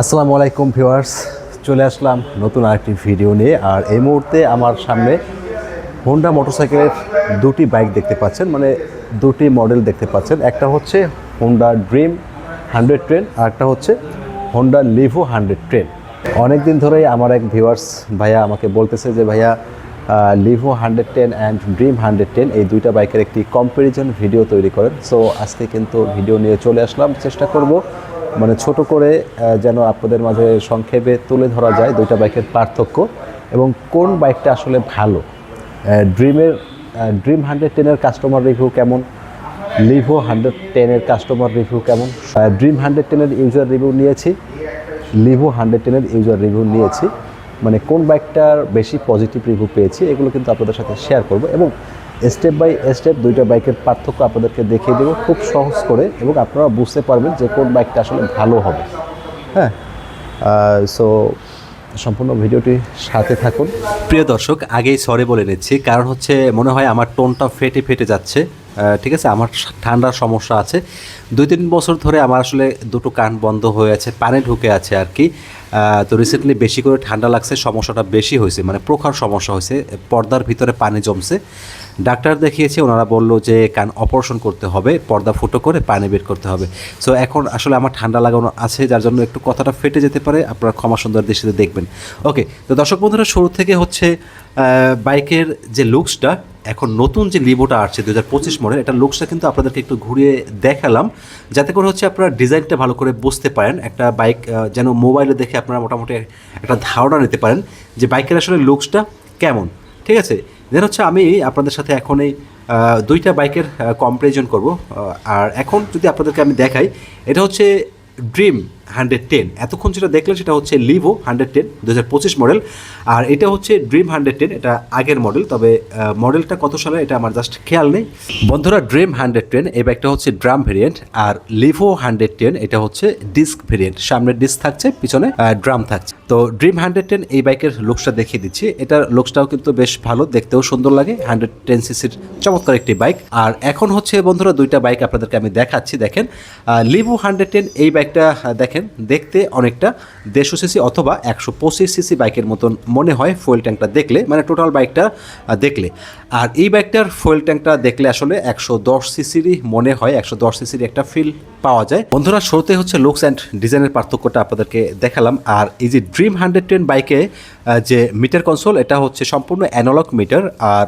আসসালামু আলাইকুম ভিউয়ার্স, চলে আসলাম নতুন আরেকটি ভিডিও নিয়ে। আর এই মুহূর্তে আমার সামনে হোন্ডা মোটরসাইকেলের দুটি বাইক দেখতে পাচ্ছেন মানে দুটি মডেল দেখতে পাচ্ছেন। একটা হচ্ছে হোন্ডা ড্রিম হান্ড্রেড ট্রেন আর একটা হচ্ছে হোন্ডা লিভো হান্ড্রেড ট্রেন অনেক দিন ধরেই আমার এক ভিউয়ার্স ভাইয়া আমাকে বলতেছে যে, ভাইয়া Livo hundred ten and Dream hundred ten এই দুইটা বাইকের একটি কম্প্যারিজন ভিডিও তৈরি করেন। সো আজকে কিন্তু ভিডিও নিয়ে চলে আসলাম। চেষ্টা করব মানে ছোট করে যেন আপনাদের মাঝে সংক্ষেপে তুলে ধরা যায় দুইটা বাইকের পার্থক্য এবং কোন বাইকটা আসলে ভালো। ড্রিমের ড্রিম হান্ড্রেড টেনের কাস্টমার রিভিউ কেমন? লিভো হান্ড্রেড টেনের কাস্টমার রিভিউ কেমন? ড্রিম হান্ড্রেড টেনের ইউজার রিভিউ নিয়েছি। লিভো হান্ড্রেড টেনের ইউজার রিভিউ নিয়েছি। মানে কোন বাইকটার বেশি পজিটিভ রিভিউ পেয়েছি, এগুলো কিন্তু আপনাদের সাথে শেয়ার করব এবং স্টেপ বাই স্টেপ দুইটা বাইকের পার্থক্য আপনাদেরকে দেখিয়ে দেবো। খুব সহজ করে এবং আপনারা বুঝতে পারবেন যে কোন বাইকটা আসলে ভালো হবে। হ্যাঁ? সো সম্পূর্ণ ভিডিওটি সাথে থাকুন। প্রিয় দর্শক, আগেই সরে বলে নিচ্ছি। কারণ হচ্ছে মনে হয় আমার টোনটা ফেটে ফেটে যাচ্ছে। ঠিক আছে, আমার ঠান্ডার সমস্যা আছে। দুই তিন বছর ধরে আমার আসলে দুটো কান বন্ধ হয়ে আছে, পানি ঢুকে আছে আর কি। তো রিসেন্টলি বেশি করে ঠান্ডা লাগছে, সমস্যাটা বেশি হয়েছে মানে প্রখর সমস্যা হয়েছে, পর্দার ভিতরে পানি জমছে। ডাক্তার দেখিয়েছে, ওনারা বলল যে কান অপারেশন করতে হবে, পর্দা ফুটো করে পানি বের করতে হবে। সো এখন আসলে আমার ঠান্ডা লাগানো আছে, যার জন্য একটু কথাটা ফেটে যেতে পারে, আপনারা ক্ষমা সুন্দর দৃষ্টিতে দেখবেন। ওকে তো দর্শক বন্ধুরা, শুরু থেকে হচ্ছে বাইকের যে লুকসটা এখন নতুন যে লিভোটা আসছে দু হাজার পঁচিশ মডেল এটা লুকসটা কিন্তু আপনাদেরকে একটু ঘুরিয়ে দেখালাম। যাতে করে হচ্ছে আপনারা ডিজাইনটা ভালো করে বুঝতে পারেন। একটা বাইক যেন মোবাইলে দেখে আপনারা মোটামুটি একটা ধারণা নিতে পারেন যে বাইকের আসলে লুকসটা কেমন। ঠিক আছে? দেন হচ্ছে আমি আপনাদের সাথে এখন এই দুইটা বাইকের কম্পারিজন করব। আর এখন যদি আপনাদেরকে আমি দেখাই, এটা হচ্ছে ড্রিম হান্ড্রেড টেন। এতক্ষণ যেটা দেখলেন সেটা হচ্ছে লিভো হান্ড্রেড টেন দু হাজার পঁচিশ মডেল। আর এটা হচ্ছে ড্রিম হান্ড্রেড টেন এটা আগের মডেল। তবে মডেলটা কত সালে এটা আমার জাস্ট খেয়াল নেই। বন্ধুরা ড্রিম হান্ড্রেড টেন এই বাইকটা হচ্ছে ড্রাম ভেরিয়েন্ট আর লিভো হান্ড্রেড টেন এটা হচ্ছে ডিস্ক ভেরিয়েন্ট সামনের ডিস্ক থাকছে পিছনে ড্রাম থাকছে। তো ড্রিম হান্ড্রেড টেন এই বাইকের লুকসটা দেখিয়ে দিচ্ছি। এটার লুকসটাও কিন্তু বেশ ভালো দেখতেও সুন্দর লাগে। হান্ড্রেড টেন সিসির চমৎকার একটি বাইক আর এখন হচ্ছে বন্ধুরা দুইটা বাইক আপনাদেরকে আমি দেখাচ্ছি। দেখেন লিভো হান্ড্রেড টেন এই বাইকটা আহ, দেখেন, দেখতে অনেকটা দেড়শো সিসি অথবা একশো পঁচিশ সিসি বাইকের মতন মনে হয় ফুয়েল ট্যাঙ্কটা দেখলে মানে টোটাল বাইকটা দেখলে। আর এই বাইকটার ফুয়েল ট্যাঙ্কটা দেখলে আসলে একশো দশ সিসিরই মনে হয়, একশো দশ সিসির একটা ফিল পাওয়া যায়। বন্ধুরা, শুরুতে হচ্ছে লুকস অ্যান্ড ডিজাইনের পার্থক্যটা আপনাদেরকে দেখালাম। আর এই যে ড্রিম হান্ড্রেড টেন বাইকে যে মিটার কনসোল এটা হচ্ছে সম্পূর্ণ অ্যানালগ মিটার আর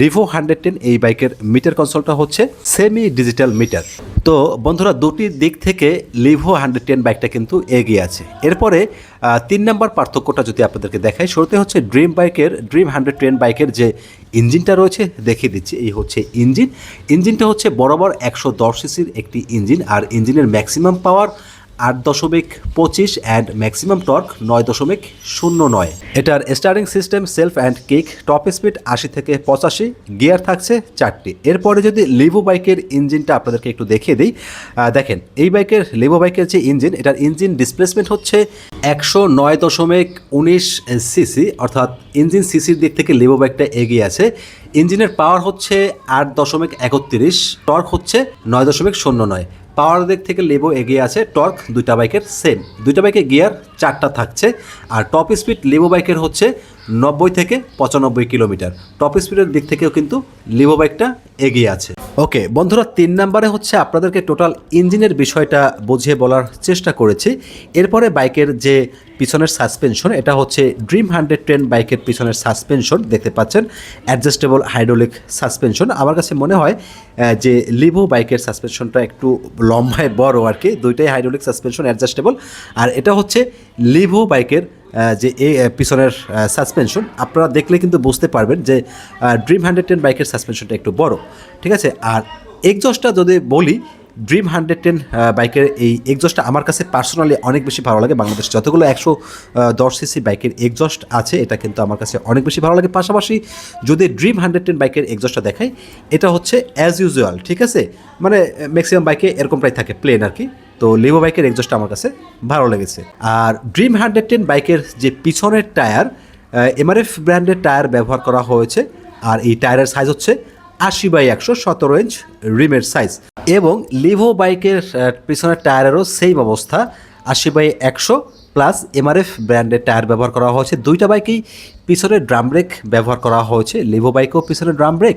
লিভো হান্ড্রেড টেন এই বাইকের মিটার কনসোলটা হচ্ছে সেমি ডিজিটাল মিটার তো বন্ধুরা, দুটি দিক থেকে লিভো হান্ড্রেড টেন বাইকটা কিন্তু এগিয়ে আছে। এরপরে তিন নম্বর পার্থক্যটা যদি আপনাদেরকে দেখায় শুরুতে হচ্ছে ড্রিম বাইকের, ড্রিম হান্ড্রেড টেন বাইকের যে ইঞ্জিনটা রয়েছে, দেখিয়ে দিচ্ছি, এই হচ্ছে ইঞ্জিন। ইঞ্জিনটা হচ্ছে বরাবর একশো দশ সিসির একটি ইঞ্জিন, আর ইঞ্জিনের ম্যাক্সিমাম পাওয়ার আট দশমিক পঁচিশ অ্যান্ড ম্যাক্সিমাম টর্ক নয় দশমিক শূন্য নয়। এটার starting system self and kick top speed আশি থেকে পঁচাশি গিয়ার থাকছে চারটি। এরপরে যদি লিভো বাইকের ইঞ্জিনটা আপনাদেরকে একটু দেখিয়ে দিই দেখেন, এই বাইকের লিভো বাইকের যে ইঞ্জিন এটার ইঞ্জিন ডিসপ্লেসমেন্ট হচ্ছে একশো নয় দশমিক উনিশ সিসি অর্থাৎ ইঞ্জিন সিসির দিক থেকে লিভো বাইকটা এগিয়ে আছে। ইঞ্জিনের পাওয়ার হচ্ছে আট দশমিক একত্রিশ টর্ক হচ্ছে নয় দশমিক শূন্য নয়। পাওয়ার দিক থেকে লেবো এগিয়ে আছে, টর্ক দুইটা বাইকের সেম দুইটা বাইকের গিয়ার, চারটা থাকছে। আর টপ স্পিড লেবো বাইকের হচ্ছে নব্বই থেকে পঁচানব্বই কিলোমিটার। টপ স্পিডের দিক থেকেও কিন্তু লিভো বাইকটা এগিয়ে আছে। ওকে বন্ধুরা, তিন নম্বরে হচ্ছে আপনাদেরকে টোটাল ইঞ্জিনের বিষয়টা বুঝিয়ে বলার চেষ্টা করেছি। এরপরে বাইকের যে পিছনের সাসপেনশন এটা হচ্ছে ড্রিম হান্ড্রেড টেন বাইকের পিছনের সাসপেনশন দেখতে পাচ্ছেন অ্যাডজাস্টেবল হাইড্রোলিক সাসপেনশন আমার কাছে মনে হয় যে লিভো বাইকের সাসপেনশনটা একটু লম্বায় বড় আর কি, দুইটাই হাইড্রোলিক সাসপেনশন অ্যাডজাস্টেবল আর এটা হচ্ছে লিভো বাইকের যে এই পিছনের সাসপেনশন আপনারা দেখলে কিন্তু বুঝতে পারবেন যে ড্রিম হান্ড্রেড টেন বাইকের সাসপেনশনটা একটু বড়, ঠিক আছে? আর এক্সজস্টটা যদি বলি ড্রিম হান্ড্রেড টেন বাইকের এই এক্সজস্টটা আমার কাছে পার্সোনালি অনেক বেশি ভালো লাগে। বাংলাদেশে যতগুলো একশো দশ সিসি বাইকের এক্সজস্ট আছে, এটা কিন্তু আমার কাছে অনেক বেশি ভালো লাগে। পাশাপাশি যদি ড্রিম হান্ড্রেড টেন বাইকের এক্সজস্টটা দেখাই, এটা হচ্ছে অ্যাজ ইউজুয়াল ঠিক আছে? মানে ম্যাক্সিমাম বাইকে এরকম প্রায় থাকে প্লেন আর কি। তো লিভো বাইকের এক্সজস্টটা আমার কাছে ভালো লেগেছে। আর ড্রিম হান্ড্রেড টেন বাইকের যে পিছনের টায়ার এমআরএফ ব্র্যান্ডের টায়ার ব্যবহার করা হয়েছে, আর এই টায়ারের সাইজ হচ্ছে আশি বাই একশো সতেরো ইঞ্চ রিমের সাইজ এবং লিভো বাইকের পিছনের টায়ারেরও সেম অবস্থা, আশি বাই একশো প্লাস এমআরএফ ব্র্যান্ডের টায়ার ব্যবহার করা হয়েছে। দুইটা বাইকেই পিছনে ড্রাম ব্রেক ব্যবহার করা হয়েছে লিভো বাইকেও পিছনে ড্রাম ব্রেক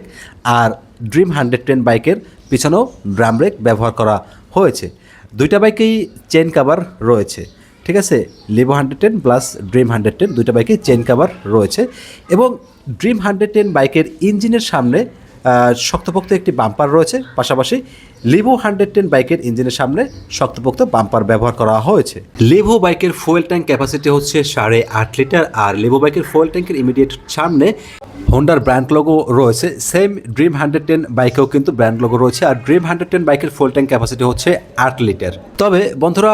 আর ড্রিম হান্ড্রেড টেন বাইকের পিছনেও ড্রাম ব্রেক ব্যবহার করা হয়েছে। দুইটা বাইকেই চেন কাভার রয়েছে, ঠিক আছে? Livo hundred ten plus Dream hundred ten দুইটা বাইকেই চেন কাভার রয়েছে এবং ড্রিম হান্ড্রেড টেন বাইকের ইঞ্জিনের সামনে শক্তপোক্ত একটি বাম্পার রয়েছে। পাশাপাশি লিভো হান্ড্রেড টেন বাইকের ইঞ্জিনের সামনে শক্তপোক্ত বাম্পার ব্যবহার করা হয়েছে। লিভো বাইকের ফুয়েল ট্যাঙ্ক ক্যাপাসিটি হচ্ছে সাড়ে আট লিটার আর লিভো বাইকের ফুয়েল ট্যাঙ্কের ইমিডিয়েট সামনে হোন্ডার ব্র্যান্ড লোগো রয়েছে। সেম ড্রিম হান্ড্রেড টেন বাইকেও কিন্তু ব্র্যান্ড লোগো রয়েছে। আর ড্রিম হান্ড্রেড টেন বাইকের ফুল ট্যাঙ্ক ক্যাপাসিটি হচ্ছে আট লিটার তবে বন্ধুরা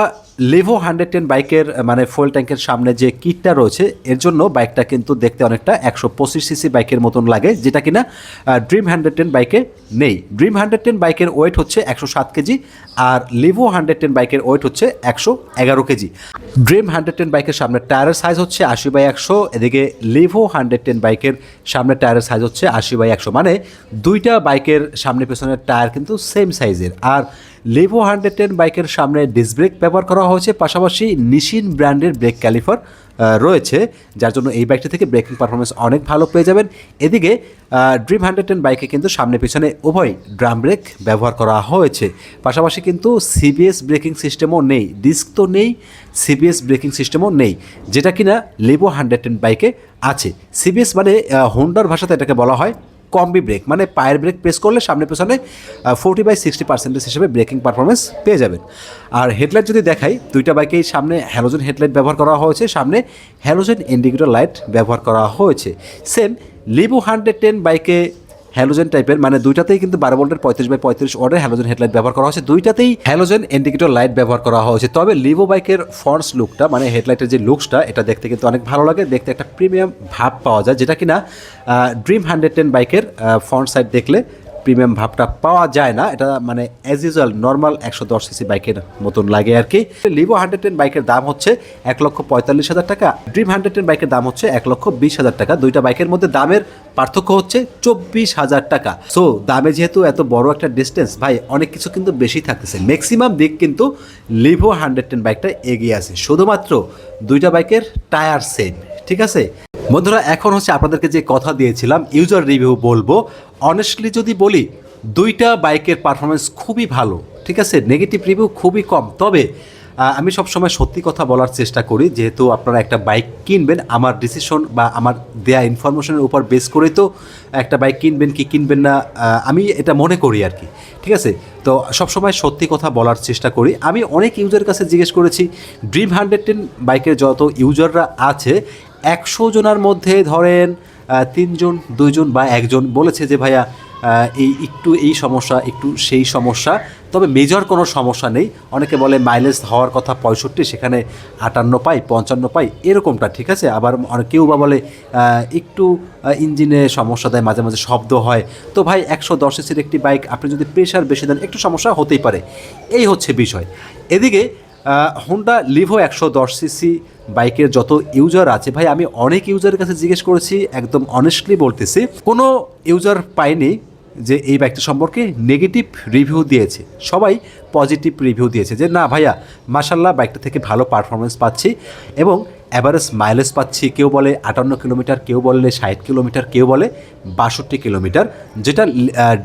লিভো হান্ড্রেড টেন বাইকের মানে ফুয়েল ট্যাঙ্কের সামনে যে কিটটা রয়েছে, এর জন্য বাইকটা কিন্তু দেখতে অনেকটা একশো পঁচিশ সিসি বাইকের মতন লাগে, যেটা কিনা ড্রিম হান্ড্রেড টেন বাইকে নেই। ড্রিম হান্ড্রেড টেন বাইকের ওয়েট হচ্ছে একশো সাত কেজি আর লিভো হান্ড্রেড টেন বাইকের ওয়েট হচ্ছে একশো এগারো কেজি ড্রিম হান্ড্রেড টেন বাইকের সামনে টায়ারের সাইজ হচ্ছে আশি বাই একশো, এদিকে লিভো হান্ড্রেড টেন বাইকের সামনে টায়ারের সাইজ হচ্ছে আশি বাই একশো। মানে দুইটা বাইকের সামনে পেছনের টায়ার কিন্তু সেম সাইজের আর লিভো হান্ড্রেড টেন বাইকের সামনে ডিস ব্রেক ব্যবহার করা হয়েছে, পাশাপাশি নিশিন ব্র্যান্ডের ব্রেক ক্যালিফার রয়েছে, যার জন্য এই বাইকটি থেকে ব্রেকিং পারফরমেন্স অনেক ভালো পেয়ে যাবেন। এদিকে ড্রিম হান্ড্রেড টেন বাইকে কিন্তু সামনে পিছনে উভয় ড্রাম ব্রেক ব্যবহার করা হয়েছে। পাশাপাশি কিন্তু সিবিএস ব্রেকিং সিস্টেমও নেই ডিস্ক তো নেই সিবিএস ব্রেকিং সিস্টেমও নেই, যেটা কিনা লিভো হান্ড্রেড টেন বাইকে আছে। সিবিএস মানে হোন্ডার ভাষাতে এটাকে বলা হয় কম্বি ব্রেক মানে পায়ের ব্রেক প্রেস করলে সামনে পেছনে ফোর্টি বাই সিক্সটি পার্সেন্টেজ হিসেবে ব্রেকিং পারফরমেন্স পেয়ে যাবেন। আর হেডলাইট যদি দেখাই, দুইটা বাইকেই সামনে হ্যালোজেন হেডলাইট ব্যবহার করা হয়েছে, সামনে হ্যালোজেন ইন্ডিকেটর লাইট ব্যবহার করা হয়েছে। সেম লিভো হান্ড্রেড টেন বাইকে হ্যালোজেন টাইপের মানে দুইটাতেই কিন্তু বারো ভোল্টের পঁয়ত্রিশ বাই পঁয়ত্রিশ ওয়ার্ডের হ্যালোজেন হেডলাইট ব্যবহার করা হয়েছে। দুইটাতেই হ্যালোজেন ইন্ডিকেটর লাইট ব্যবহার করা হয়েছে। তবে লিভো বাইকের ফ্রন্টস লুকটা মানে হেডলাইটের যে লুকসটা এটা দেখতে কিন্তু অনেক ভালো লাগে। দেখতে একটা প্রিমিয়াম ভাব পাওয়া যায়, যেটা কিনা ড্রিম হান্ড্রেড টেন বাইকের ফ্রন্ট সাইড দেখলে প্রিমিয়াম ভাবটা পাওয়া যায় না। এটা মানে অ্যাজ ইউজুয়াল নর্মাল একশো দশ সিসি বাইকের মতন লাগে আর কি। লিভো হান্ড্রেড টেন বাইকের দাম হচ্ছে এক লক্ষ পঁয়তাল্লিশ হাজার টাকা। ড্রিম হান্ড্রেড টেন বাইকের দাম হচ্ছে এক লক্ষ বিশ হাজার টাকা। দুইটা বাইকের মধ্যে দামের পার্থক্য হচ্ছে চব্বিশ হাজার টাকা। সো দামে যেহেতু এত বড় একটা ডিস্টেন্স ভাই, অনেক কিছু কিন্তু বেশি থাকতেছে। ম্যাক্সিমাম দিক কিন্তু লিভো হান্ড্রেড টেন বাইকটা এগিয়ে আছে। শুধুমাত্র দুইটা বাইকের টায়ার সেম ঠিক আছে? বন্ধুরা, এখন হচ্ছে আপনাদেরকে যে কথা দিয়েছিলাম ইউজার রিভিউ বলব। অনেস্টলি যদি বলি, দুইটা বাইকের পারফরমেন্স খুবই ভালো, ঠিক আছে? নেগেটিভ রিভিউ খুবই কম। তবে আমি সবসময় সত্যি কথা বলার চেষ্টা করি, যেহেতু আপনারা একটা বাইক কিনবেন, আমার ডিসিশন বা আমার দেয়া ইনফরমেশনের উপর বেস করেই তো একটা বাইক কিনবেন কি কিনবেন না আমি এটা মনে করি আর কি, ঠিক আছে? তো সবসময় সত্যি কথা বলার চেষ্টা করি। আমি অনেক ইউজারের কাছে জিজ্ঞেস করেছি ড্রিম হান্ড্রেড টেন বাইকের যত ইউজাররা আছে একশো জনের মধ্যে ধরেন তিনজন, দুইজন বা একজন বলেছে যে, ভাইয়া এই একটু এই সমস্যা, একটু সেই সমস্যা। তবে মেজর কোনো সমস্যা নেই। অনেকে বলে মাইলেজ হওয়ার কথা পঁয়ষট্টি, সেখানে আটান্ন পাই, পঞ্চান্ন পাই, এরকমটা, ঠিক আছে? আবার কেউ বা বলে একটু ইঞ্জিনে সমস্যা দেয়, মাঝে মাঝে শব্দ হয়। তো ভাই, একশো দশ এসির একটি বাইক আপনি যদি প্রেশার বেশি দেন, একটু সমস্যা হতেই পারে। এই হচ্ছে বিষয়। এদিকে হোন্ডা লিভো একশো দশ সিসি বাইকের যত ইউজার আছে, ভাই, আমি অনেক ইউজারের কাছে জিজ্ঞেস করেছি, একদম অনেস্টলি বলতেছি, কোনো ইউজার পাইনি যে এই বাইকটা সম্পর্কে নেগেটিভ রিভিউ দিয়েছে। সবাই পজিটিভ রিভিউ দিয়েছে যে, না, ভাইয়া মাসাল্লাহ বাইকটা থেকে ভালো পারফরমেন্স পাচ্ছি এবং অ্যাভারেজ মাইলেজ পাচ্ছি কেউ বলে আটান্ন কিলোমিটার, কেউ বলে ষাট কিলোমিটার, কেউ বলে বাষট্টি কিলোমিটার, যেটা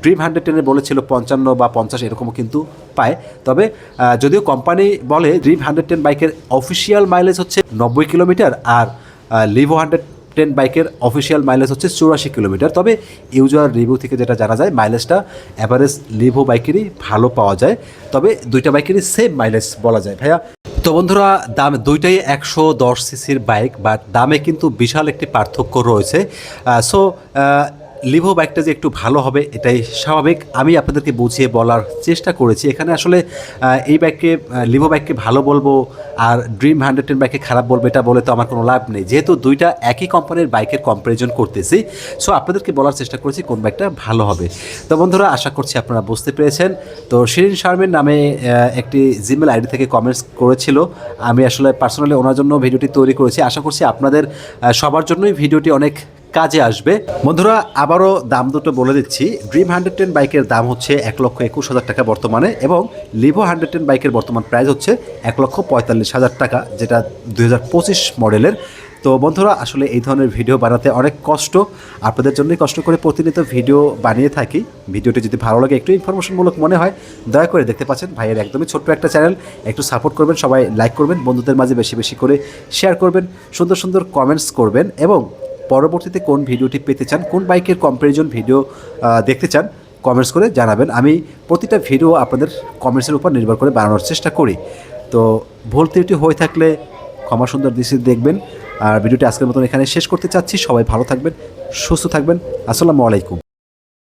ড্রিম হান্ড্রেড টেনে বলেছিল পঞ্চান্ন বা পঞ্চাশ এরকমও কিন্তু পায়। তবে যদিও কোম্পানি বলে ড্রিম হান্ড্রেড টেন বাইকের অফিসিয়াল মাইলেজ হচ্ছে নব্বই কিলোমিটার আর লিভো হান্ড্রেড টেন বাইকের অফিসিয়াল মাইলেজ হচ্ছে চুরাশি কিলোমিটার। তবে ইউজার রিভিউ থেকে যেটা জানা যায় মাইলেজটা অ্যাভারেজ লিভো বাইকেরই ভালো পাওয়া যায়। তবে দুইটা বাইকেরই সেম মাইলেজ বলা যায়। ভাইয়া তো বন্ধুরা, দাম দুইটাই একশো দশ সিসির বাইক, বাট দামে কিন্তু বিশাল একটি পার্থক্য রয়েছে। সো লিভো বাইকটা যে একটু ভালো হবে, এটাই স্বাভাবিক। আমি আপনাদেরকে বুঝিয়ে বলার চেষ্টা করেছি। এখানে আসলে এই বাইককে লিভো বাইককে ভালো বলব আর ড্রিম হান্ড্রেড টেন বাইককে খারাপ বলব, এটা বলে তো আমার কোনো লাভ নেই। যেহেতু দুইটা একই কোম্পানির বাইকের কম্পারিজন করতেছি সো আপনাদেরকে বলার চেষ্টা করেছি কোন বাইকটা ভালো হবে। তো বন্ধুরা, আশা করছি আপনারা বুঝতে পেরেছেন। তো শিরিন শারমিন নামে একটি জিমেল আইডি থেকে কমেন্টস করেছিল। আমি আসলে পার্সোনালি ওনার জন্য ভিডিওটি তৈরি করেছি। আশা করছি আপনাদের সবার জন্যই ভিডিওটি অনেক কাজে আসবে। বন্ধুরা, আবারও দাম দুটো বলে দিচ্ছি। ড্রিম হান্ড্রেড টেন বাইকের দাম হচ্ছে এক লক্ষ একুশ হাজার টাকা বর্তমানে এবং লিভো হান্ড্রেড টেন বাইকের বর্তমান প্রাইস হচ্ছে এক লক্ষ পঁয়তাল্লিশ হাজার টাকা, যেটা দুই হাজার পঁচিশ মডেলের তো বন্ধুরা, আসলে এই ধরনের ভিডিও বানাতে অনেক কষ্ট। আপনাদের জন্যই কষ্ট করে প্রতিনিয়ত ভিডিও বানিয়ে থাকি। ভিডিওটি যদি ভালো লাগে, একটু ইনফরমেশনমূলক মনে হয়, দয়া করে দেখতে পাচ্ছেন ভাইয়ের একদমই ছোট্ট একটা চ্যানেল একটু সাপোর্ট করবেন, সবাই লাইক করবেন, বন্ধুদের মাঝে বেশি বেশি করে শেয়ার করবেন, সুন্দর সুন্দর কমেন্টস করবেন এবং পরবর্তীতে কোন ভিডিওটি পেতে চান, কোন বাইকের কম্প্যারিজন ভিডিও দেখতে চান কমেন্টস করে জানাবেন। আমি প্রতিটা ভিডিও আপনাদের কমেন্টসের উপর নির্ভর করে বানানোর চেষ্টা করি। তো ভুল ত্রুটি হয়ে থাকলে ক্ষমা সুন্দর দৃষ্টিতে দেখবেন। আর ভিডিওটি আজকের মতন এখানে শেষ করতে চাচ্ছি। সবাই ভালো থাকবেন, সুস্থ থাকবেন। আসসালামু আলাইকুম।